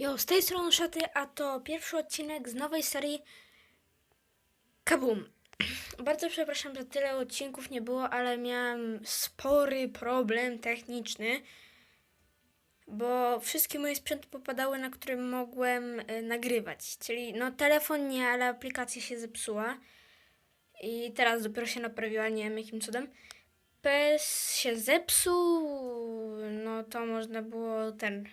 Jo, z tej strony Szaty, a to pierwszy odcinek z nowej serii Kabum. Bardzo przepraszam, że tyle odcinków nie było, ale miałem spory problem techniczny, bo wszystkie moje sprzęty popadały, na którym mogłem e, nagrywać. Czyli no telefon nie, ale aplikacja się zepsuła i teraz dopiero się naprawiła, nie wiem jakim cudem. PS się zepsuł, no to można było ten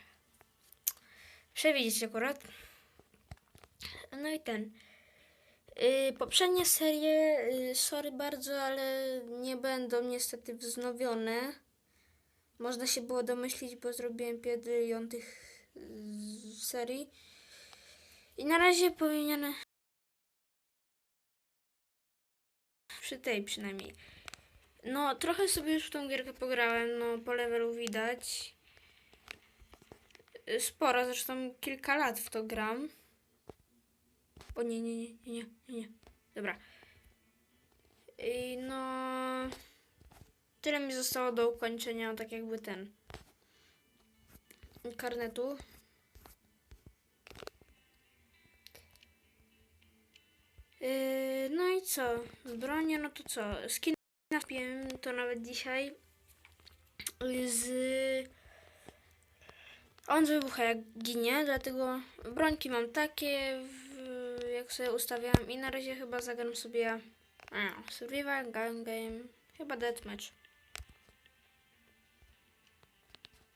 przewidzieć akurat. No i ten. Yy, poprzednie serie, yy, sorry bardzo, ale nie będą niestety wznowione. Można się było domyślić, bo zrobiłem 5 tych serii. I na razie powinienem. Przy tej przynajmniej. No, trochę sobie już w tą gierkę pograłem, no po levelu widać. Sporo, zresztą kilka lat w to gram. O nie, nie, nie, nie, nie, nie. Dobra. I no... Tyle mi zostało do ukończenia, tak jakby ten... Karnetu. Yy, no i co? Bronie, no to co? Skin napiłem to nawet dzisiaj. Z... On wybucha jak ginie, dlatego brońki mam takie, jak sobie ustawiam i na razie chyba zagram sobie a, Survival Gun Game, chyba Deathmatch.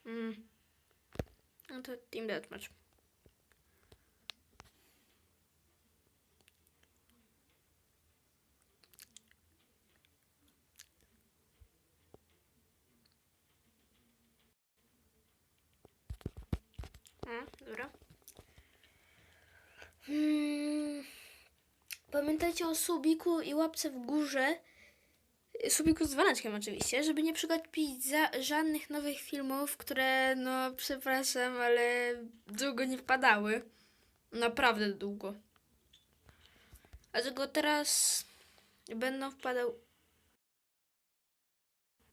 Mm. No to Team Deathmatch. A, dobra. Hmm. Pamiętajcie o subiku i łapce w górze. Subiku z dzwoneczkiem oczywiście, żeby nie przegapić żadnych nowych filmów, które, no przepraszam, ale długo nie wpadały. Naprawdę długo. Dlatego teraz będą wpadał...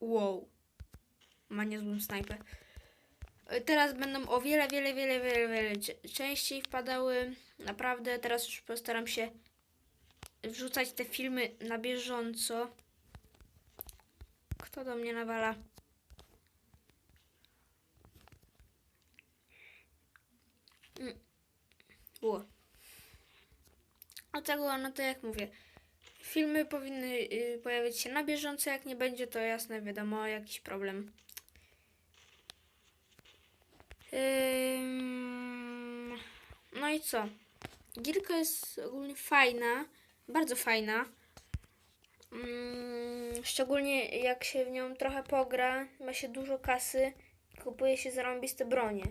Wow. Ma niezłą snajpę. Teraz będą o wiele, wiele, wiele, wiele, wiele częściej wpadały. Naprawdę, teraz już postaram się wrzucać te filmy na bieżąco. Kto do mnie nawala? Mm. Było. Dlatego, no to jak mówię, filmy powinny y, pojawić się na bieżąco. Jak nie będzie, to jasne, wiadomo, jakiś problem. No i co? Gierka jest ogólnie fajna, bardzo fajna. Szczególnie jak się w nią trochę pogra, ma się dużo kasy, kupuje się zarąbiste bronie.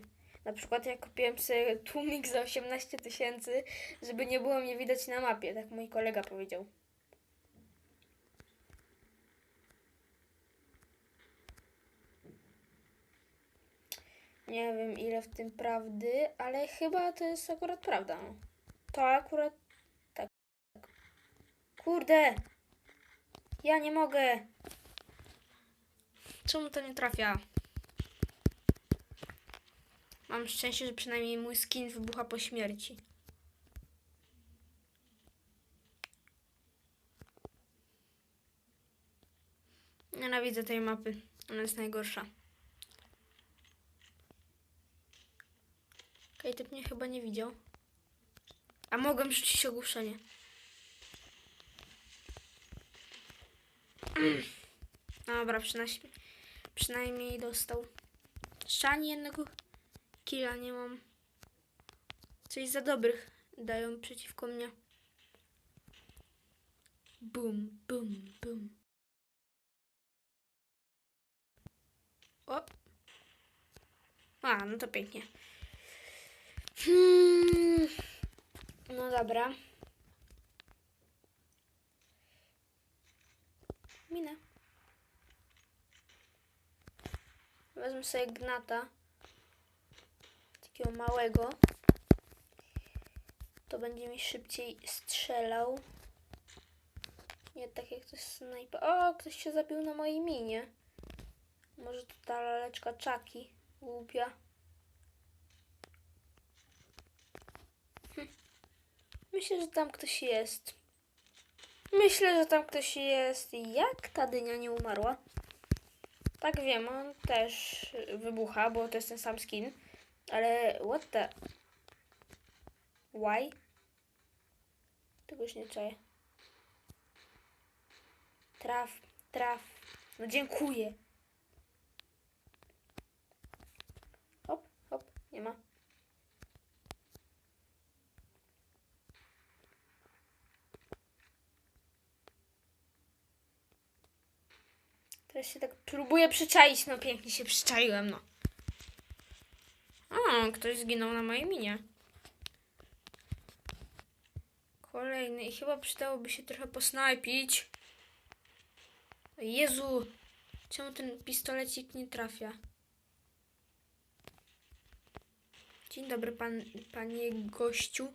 Na przykład ja kupiłem sobie tłumik za 18 tysięcy, żeby nie było mnie widać na mapie, tak mój kolega powiedział. Nie wiem ile w tym prawdy, ale chyba to jest akurat prawda. To akurat tak. Kurde! Ja nie mogę! Czemu to nie trafia? Mam szczęście, że przynajmniej mój skin wybucha po śmierci. Nienawidzę tej mapy. Ona jest najgorsza. Typ mnie chyba nie widział. A mogłem rzucić ogłuszenie. Dobra, przynajmniej, przynajmniej dostał. Jeszcze ani jednego killa nie mam. Coś za dobrych dają przeciwko mnie. Bum, bum, bum. O! A, no to pięknie. Hmm. No dobra. Minę. Wezmę sobie gnata. Takiego małego. To będzie mi szybciej strzelał. Nie tak jak ktoś snajpa. O, ktoś się zabił na mojej minie. Może to ta laleczka czaki. Głupia. Myślę, że tam ktoś jest. Myślę, że tam ktoś jest. Jak ta dynia nie umarła? Tak wiem, on też wybucha, bo to jest ten sam skin. Ale what the... Why? Tego już nie czuję. Traf, traf. No dziękuję. Hop, hop, nie ma. Teraz się tak próbuję przyczaić. No pięknie się przyczaiłem, no. O, ktoś zginął na mojej minie. Kolejny i chyba przydałoby się trochę posnajpić. Jezu, czemu ten pistolecik nie trafia? Dzień dobry, pan, panie gościu.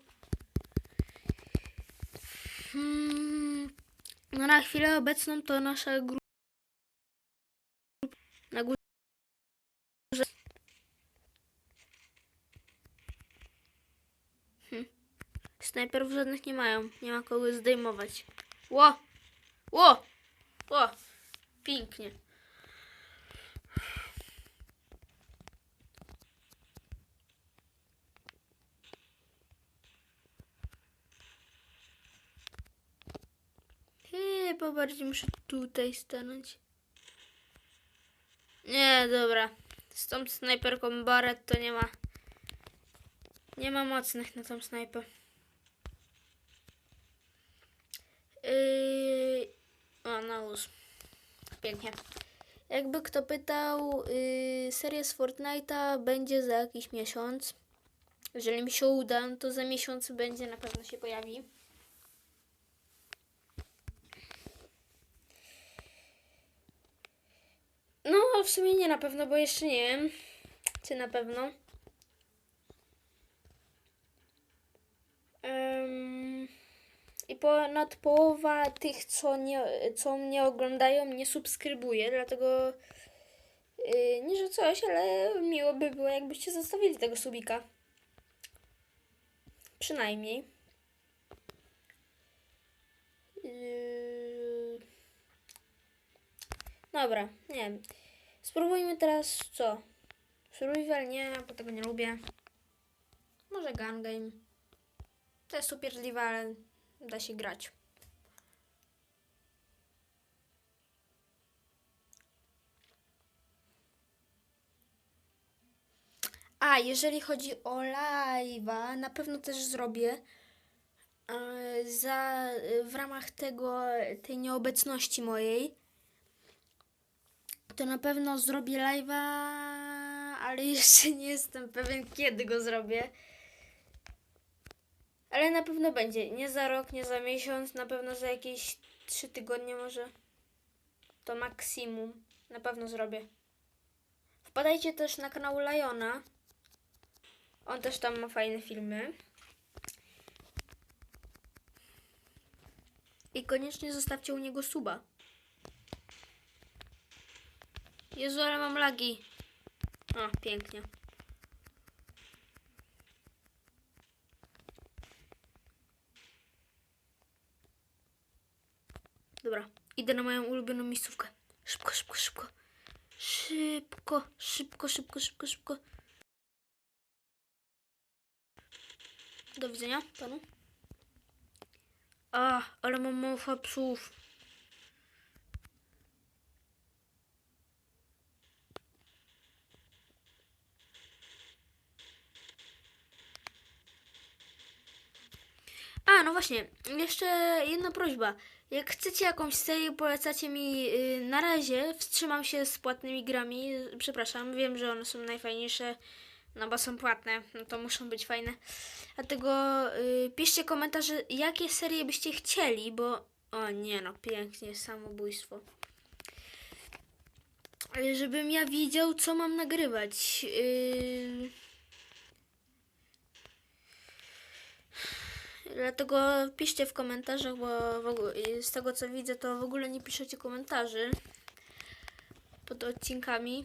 Hmm, no na chwilę obecną to nasza grupa na górze. Hmm. Snajperów żadnych nie mają. Nie ma kogo zdejmować. Ło! Ło! Ło! Pięknie. Chyba bardziej muszę tutaj stanąć. Nie, dobra. Z tą snajperką Barret to nie ma. Nie ma mocnych na tą snajpę. Yy... O, na luz. Pięknie. Jakby kto pytał, yy, seria z Fortnite'a będzie za jakiś miesiąc. Jeżeli mi się uda, no to za miesiąc będzie, na pewno się pojawi. No, w sumie nie na pewno, bo jeszcze nie wiem, czy na pewno. Ym, I ponad połowa tych, co, nie, co mnie oglądają, nie subskrybuje, dlatego yy, nie, że coś, ale miło by było, jakbyście zostawili tego subika. Przynajmniej. Yy, Dobra, nie wiem. Spróbujmy teraz co? Survival nie, bo tego nie lubię. Może gun game. To jest upierdliwe, ale da się grać. A, jeżeli chodzi o live'a, na pewno też zrobię e, za, w ramach tego, tej nieobecności mojej to na pewno zrobię live'a, ale jeszcze nie jestem pewien, kiedy go zrobię. Ale na pewno będzie. Nie za rok, nie za miesiąc, na pewno za jakieś 3 tygodnie może. To maksimum. Na pewno zrobię. Wpadajcie też na kanał Liona. On też tam ma fajne filmy. I koniecznie zostawcie u niego suba. Jezu, ale mam lagi. O, pięknie. Dobra, idę na moją ulubioną miejscówkę. Szybko, szybko, szybko. Szybko, szybko, szybko, szybko, szybko. Do widzenia panu. A, ale mam mało psów. A, no właśnie, jeszcze jedna prośba. Jak chcecie jakąś serię, polecacie mi y, na razie. Wstrzymam się z płatnymi grami. Przepraszam, wiem, że one są najfajniejsze, no bo są płatne, no to muszą być fajne. Dlatego y, piszcie komentarze, jakie serie byście chcieli, bo... O nie no, pięknie, samobójstwo. Y, Żebym ja wiedział, co mam nagrywać. Yy... Dlatego piszcie w komentarzach, bo z tego co widzę, to w ogóle nie piszecie komentarzy pod odcinkami.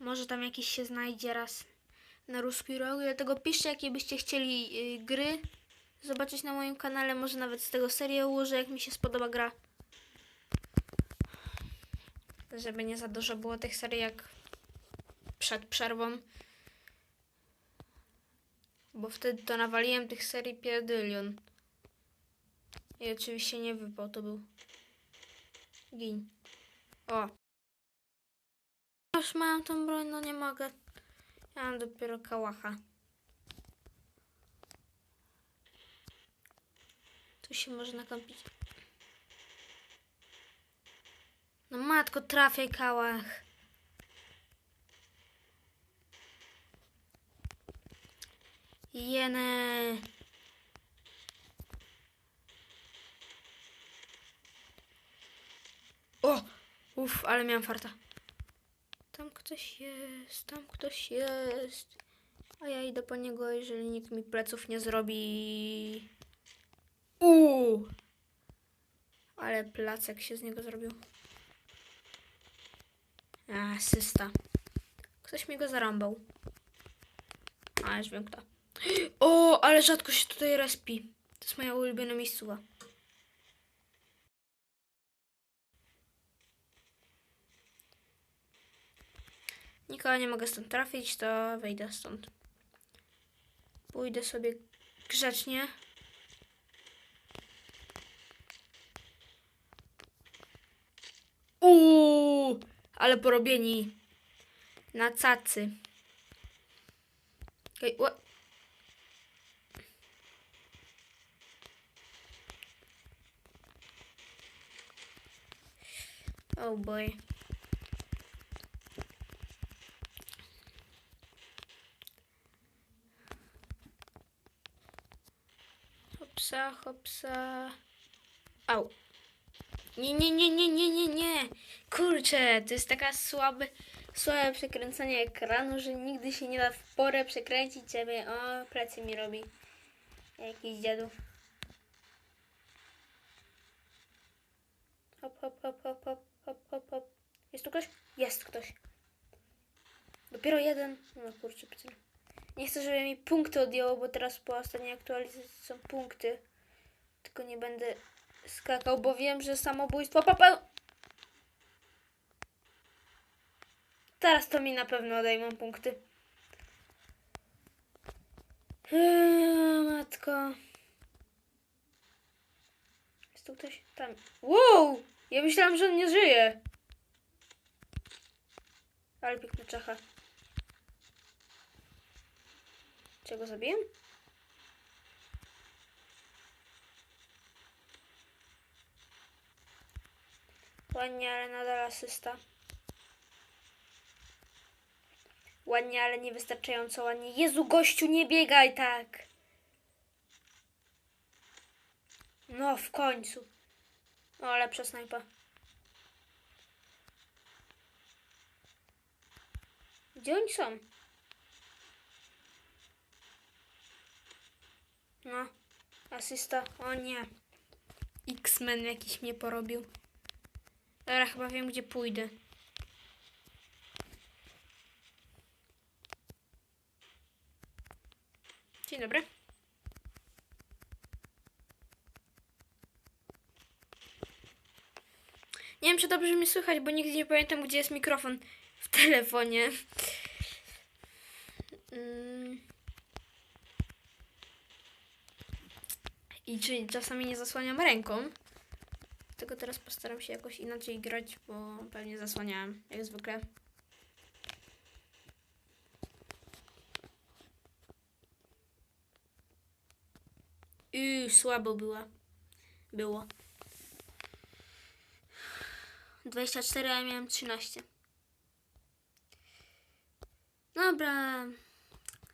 Może tam jakiś się znajdzie raz. na ruski rok. Dlatego piszcie, jakie byście chcieli y, gry zobaczyć na moim kanale. Może nawet z tego serię ułożę, jak mi się spodoba gra. Żeby nie za dużo było tych serii jak przed przerwą. Bo wtedy to nawaliłem tych serii pierdylion. I oczywiście nie wypał, to był. Gin. O. Już mam tą broń, no nie mogę. Ja mam dopiero kałacha. Tu się można kąpić. No matko, trafiaj kałach. Jene. O! Uff, ale miałam farta. Tam ktoś jest, tam ktoś jest. A ja idę po niego, jeżeli nikt mi pleców nie zrobi. Uuu! Ale placek się z niego zrobił. A, asysta. Ktoś mi go zarąbał. A, już wiem kto. O, ale rzadko się tutaj respi. To jest moja ulubiona miejscowa. Nikogo nie mogę stąd trafić, to wyjdę stąd. Pójdę sobie grzecznie. Uuu, ale porobieni na cacy. Okej, Oh boy. Hopsa, hopsa. Au. Nie, nie, nie, nie, nie, nie, nie. Kurczę, to jest taka słabe, słabe przekręcanie ekranu, że nigdy się nie da w porę przekręcić ciebie. O, plecy mi robi. Jakiś dziadów. Hop, hop, hop, hop, hop, hop, hop, hop. Jest tu ktoś? Jest ktoś. Dopiero jeden. No kurczę, pytę. Nie chcę, żeby mi punkty odjęło, bo teraz po ostatniej aktualizacji są punkty. Tylko nie będę skakał, bo wiem, że samobójstwo popeł... Teraz to mi na pewno odejmą punkty. Eee, matko. Jest tu ktoś? Tam. Wow! Ja myślałam, że on nie żyje. Ale piękna czacha. Czego zabiję? Ładnie, ale nadal asysta. Ładnie, ale niewystarczająco ładnie. Jezu, gościu, nie biegaj tak! No, w końcu. O, lepsza snajpa. Gdzie oni są? No, asysta. O nie. X-Men jakiś mnie porobił. Dobra, chyba wiem, gdzie pójdę. Dzień dobry. Dobrze mnie słychać, bo nigdy nie pamiętam, gdzie jest mikrofon w telefonie. Mm. I czy czasami nie zasłaniam ręką. Tylko teraz postaram się jakoś inaczej grać, bo pewnie zasłaniałem, jak zwykle. Yy, słabo była. Było. 24, a ja miałem 13. Dobra.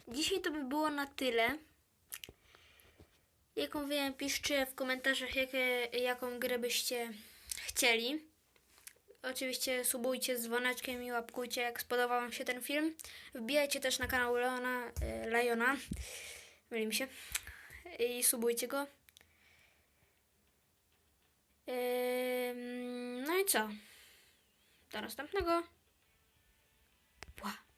Dzisiaj to by było na tyle. Jaką wiem, piszcie w komentarzach, jakie, jaką grę byście chcieli. Oczywiście subujcie z dzwoneczkiem i łapkujcie, jak spodobał Wam się ten film. Wbijajcie też na kanał Leona, e, Lejona. Myli mi się. I subujcie go. No i co? Do następnego.